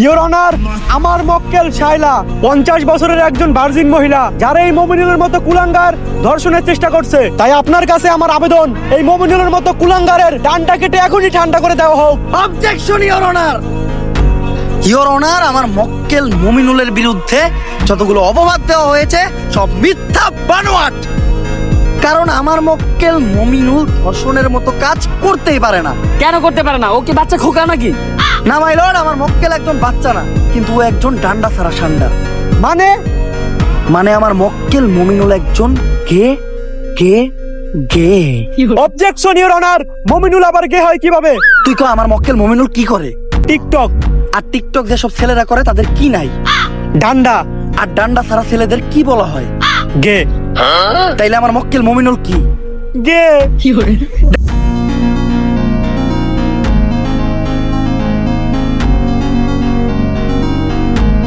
Your honour আমার মক্কেল শাইলা পঞ্চাশ বছরের একজন ভার্জিন মহিলা, যারা এই মমিনুলের মতো কুলাঙ্গার ধর্ষণের চেষ্টা করছে। তাই আপনার কাছে আমার আবেদন, এই মমিনুলের মতো কুলাঙ্গারের ডানটা কেটে এখনই ঠান্ডা করে দেওয়া হোক। Objection your honour your honour আমার মক্কেল মুমিনুলের বিরুদ্ধে যতগুলো অপবাদ দেওয়া হয়েছে, সব মিথ্যা বানোয়াট! কারণ আমার মক্কেল মমিনুল ধর্ষণের মতো কাজ করতেই পারে না। কেন করতে পারে না? ও কি বাচ্চা খোকা নাকি? না মাই লর্ড আমার মক্কেল একজন বাচ্চা না কিন্তু ও একজন ডান্ডা ছাড়া সান্ডা। মানে? মানে আমার মক্কেল মমিনুল একজন gay gay gay. Objection your honour Mominul আবার গে হয় কীভাবে? তুই কো আমার মক্কেল মমিনুল কি করে? টিকটক। আর টিকটক যেসব ছেলেরা করে তাদের কি নাই? ডান্ডা। আর ডান্ডা ছাড়া ছেলেদের কি বলা হয়? গে। তাইলে আমার মক্কেল মমিনুল কি? গে।